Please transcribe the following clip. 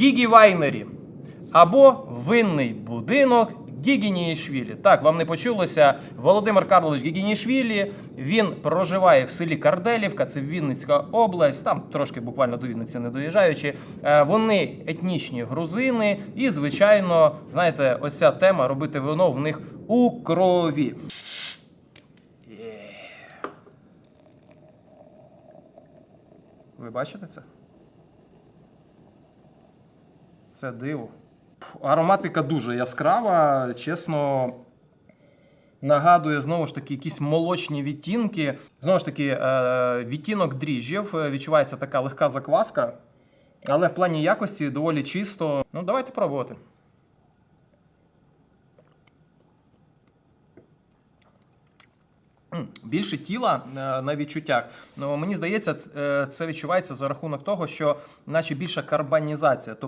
Гігі Вайнері або винний будинок Гігінієшвілі. Так, вам не почулося. Володимир Карлович Гігінієшвілі. Він проживає в селі Карделівка, це Вінницька область. Там трошки буквально до Вінниці не доїжджаючи. Е, Вони етнічні грузини, і звичайно, знаєте, ось ця тема робити вино в них у крові. Ви бачите це? Це диво. Ароматика дуже яскрава, чесно. Нагадує знову ж таки якісь молочні відтінки. Знову ж таки, е, відтінок дріжджів. е, Відчувається така легка закваска, але в плані якості доволі чисто. Ну, давайте пробувати. Більше тіла е, на відчуттях. Ну, мені здається, це відчувається за рахунок того, що наче більша карбонізація. Тобто